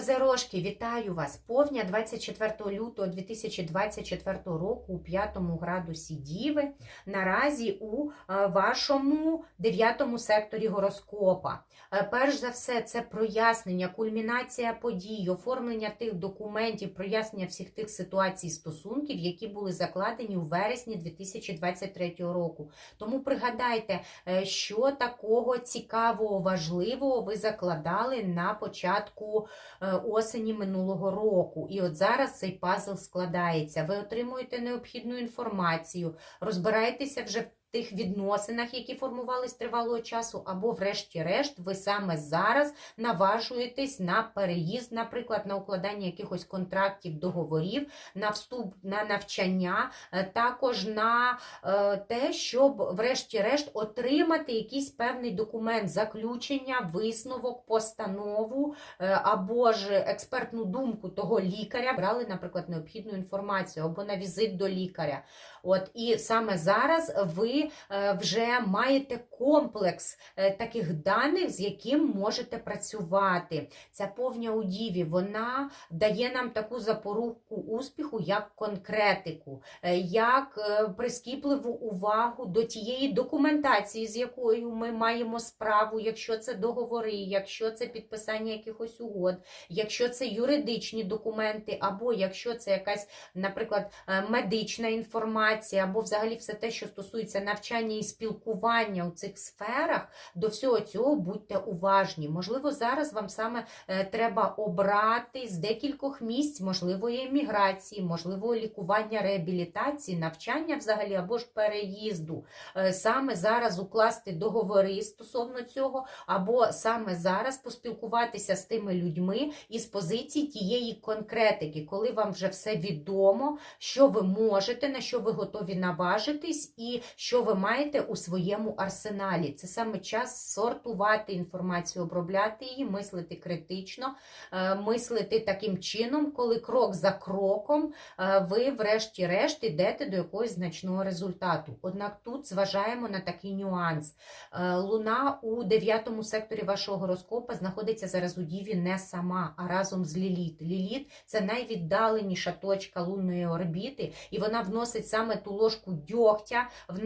Козерожки, вітаю вас! Повня 24 лютого 2024 року у 5 градусі Діви. Наразі у е, вашому 9 секторі гороскопа. Е, Перш за все, це прояснення, кульмінація подій, оформлення тих документів, прояснення всіх тих ситуацій стосунків, які були закладені у вересні 2023 року. Тому пригадайте, е, що такого цікавого, важливого ви закладали на початку осені минулого року. І от зараз цей пазл складається. Ви отримуєте необхідну інформацію, розбираєтеся вже в тих відносинах, які формувались тривалого часу, або, врешті-решт, ви саме зараз наважуєтесь на переїзд, наприклад, на укладання якихось контрактів, договорів, на вступ на навчання, е, також на е, те, щоб, врешті-решт, отримати якийсь певний документ, заключення, висновок, постанову е, або ж експертну думку того лікаря, брали, наприклад, необхідну інформацію або на візит до лікаря. От і саме зараз ви е, вже маєте комплекс е, таких даних, з яким можете працювати. Ця повня у діві вона дає нам таку запоруху успіху, як конкретику, е, як прискіпливу увагу до тієї документації, з якою ми маємо справу, якщо це договори, якщо це підписання якихось угод, якщо це юридичні документи, або якщо це якась, наприклад, медична інформація, або взагалі все те, що стосується навчання і спілкування у цих сферах, до всього цього будьте уважні. Можливо, зараз вам саме е, треба обрати з декількох місць можливої еміграції, можливо, лікування, реабілітації, навчання взагалі або ж переїзду. Е, Саме зараз укласти договори стосовно цього, або саме зараз поспілкуватися з тими людьми із позиції тієї конкретики, коли вам вже все відомо, що ви можете, на що ви готові наважитись, і що ви маєте у своєму арсеналі. Це саме час сортувати інформацію, обробляти її, мислити критично, е, мислити таким чином, коли крок за кроком е, ви, врешті-решт, йдете до якогось значного результату. Однак тут зважаємо на такий нюанс. Е, Луна у дев'ятому секторі вашого гороскопа знаходиться зараз у Діві не сама, а разом з Ліліт. Ліліт це найвіддаленіша точка лунної орбіти, і вона вносить саме ту ложку дьогтя в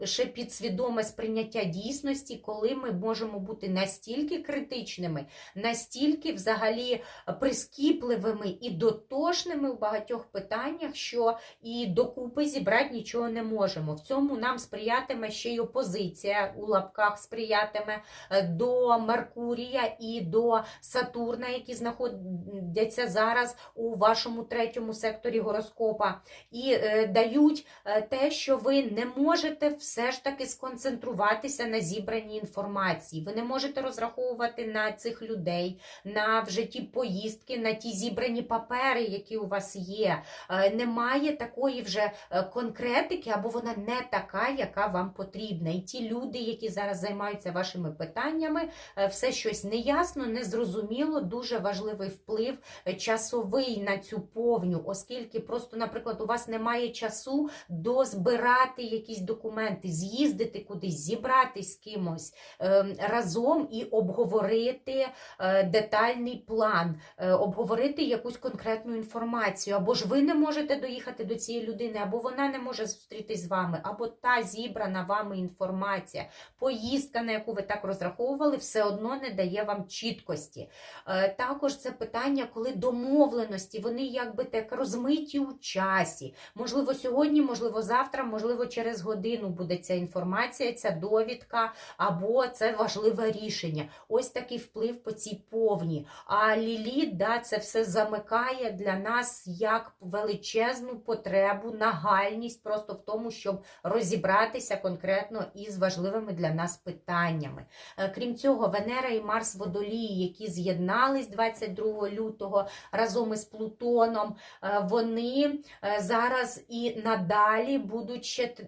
наше підсвідоме сприйняття дійсності, коли ми можемо бути настільки критичними, настільки взагалі прискіпливими і дотошними в багатьох питаннях, що і докупи зібрати нічого не можемо. В цьому нам сприятиме ще й опозиція у лапках сприятиме е, до Меркурія і до Сатурна, які знаходяться зараз у вашому третьому секторі гороскопа, і е, дають е, те, що ви не можете все ж таки сконцентруватися на зібраній інформації. Ви не можете розраховувати на цих людей, на вже ті поїздки, на ті зібрані папери, які у вас є. Е, Немає такої вже е, конкретики, або вона не така, яка вам потрібна. І ті люди, які зараз займаються вашими питаннями, е, все щось неясно, незрозуміло, дуже важливий вплив часовий на цю повню, оскільки просто, наприклад, у вас немає часу дозбирати якісь документи, з'їздити кудись, зібратись з кимось е, разом і обговорити е, детальний план, е, обговорити якусь конкретну інформацію. Або ж ви не можете доїхати до цієї людини, або вона не може зустрітись з вами, або та зібрана вами інформація, поїздка, на яку ви так розраховували, все одно не дає вам чіткості. Також це питання, коли домовленості, вони якби так розмиті у часі. Можливо, сьогодні, можливо, завтра, можливо, через годину буде ця інформація, ця довідка, або це важливе рішення. Ось такий вплив по цій повні. А Ліліт, да, це все замикає для нас як величезну потребу, нагальність просто в тому, щоб розібратися конкретно із важливими для нас питаннями. Е, Крім цього, Венера і Марс водолії, які з'єднались 22 лютого разом із Плутоном, е, вони е, зараз і надалі будуть ще т-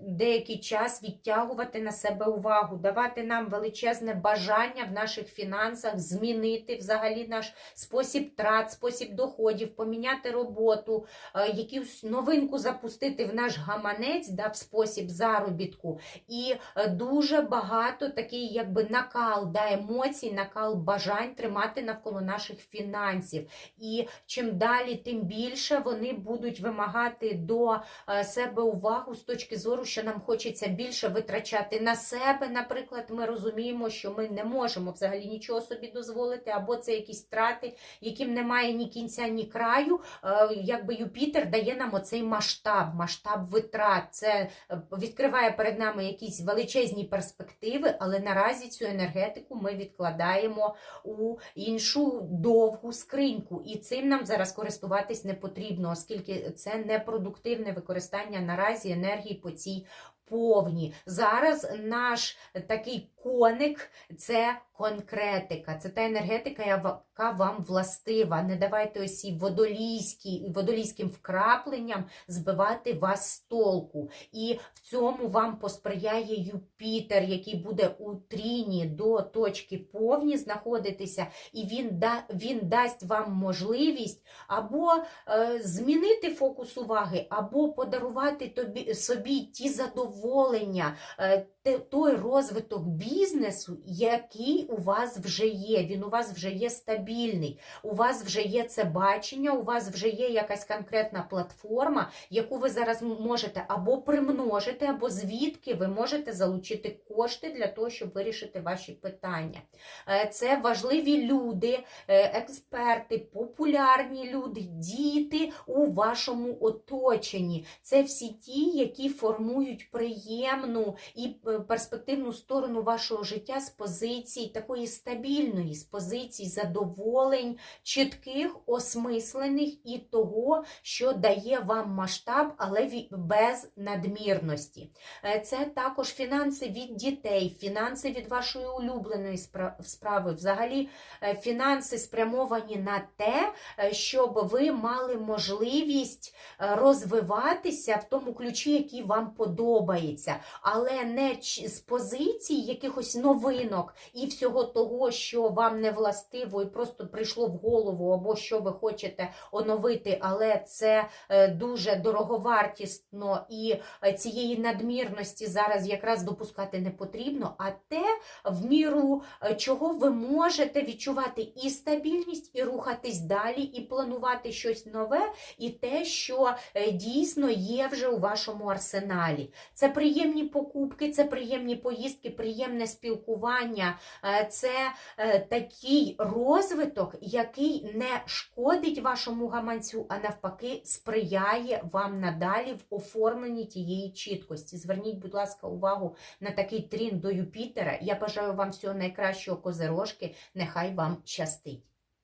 деякий час відтягувати на себе увагу, давати нам величезне бажання в наших фінансах змінити взагалі наш спосіб трат, спосіб доходів, поміняти роботу, е, якусь новинку запустити в наш гаманець, да, в спосіб заробітку. І е, дуже багато такий, якби накал да, емоцій, накал бажань тримати навколо наших фінансів. І чим далі, тим більше вони будуть вимагати до е, себе увагу з точки зору, що нам хочеться більше витрачати на себе. Наприклад, ми розуміємо, що ми не можемо взагалі нічого собі дозволити, або це якісь трати, яким немає ні кінця, ні краю. Е, Якби Юпітер дає нам оцей масштаб, масштаб витрат. Це е, відкриває перед нами якісь величезні перспективи, але наразі цю енергетику ми відкладаємо у іншу довгу скриньку. І цим нам зараз користуватись не потрібно, оскільки це непродуктивне використання наразі енергії по цій повні. Зараз наш такий коник це конкретика, це та енергетика, яка вам властива. Не давайте ось і водолійські, водолійським вкрапленням збивати вас з толку. І в цьому вам посприяє Юпітер, який буде у тріні до точки повні знаходитися, і він, да, він дасть вам можливість або е, змінити фокус уваги, або подарувати тобі, собі ті задоволення, е, те- той розвиток бізнесу, який у вас вже є. Він у вас вже є стабільний, у вас вже є це бачення, у вас вже є якась конкретна платформа, яку ви зараз можете або примножити, або звідки ви можете залучити кошти для того, щоб вирішити ваші питання. Е, Це важливі люди, е, експерти, популярні люди, діти у вашому оточенні. Це всі ті, які формують приємну і е, перспективну сторону вашого життя з позицій такої стабільної, з позицій задоволень, чітких, осмислених і того, що дає вам масштаб, але без надмірності. Е, Це також фінанси від дітей, фінанси від вашої улюбленої справи. Взагалі, е, фінанси спрямовані на те, щоб ви мали можливість розвиватися в тому ключі, який вам подобається, але не з позицій якихось новинок і всього того, що вам не властиво і просто прийшло в голову, або що ви хочете оновити, але це е, дуже дороговартісно і е, цієї надмірності зараз якраз допускати не потрібно, а те, в міру е, чого ви можете відчувати і стабільність, і рухатись далі, і планувати щось нове, і те, що дійсно є вже у вашому арсеналі. Це приємні покупки, це приємні поїздки, приємне спілкування, е, це е, такий розвиток, який не шкодить вашому гаманцю, а навпаки, сприяє вам надалі в оформленні тієї чіткості. Зверніть, будь ласка, увагу на такий трін до Юпітера. Я бажаю вам всього найкращого козирожки. Нехай вам щастить.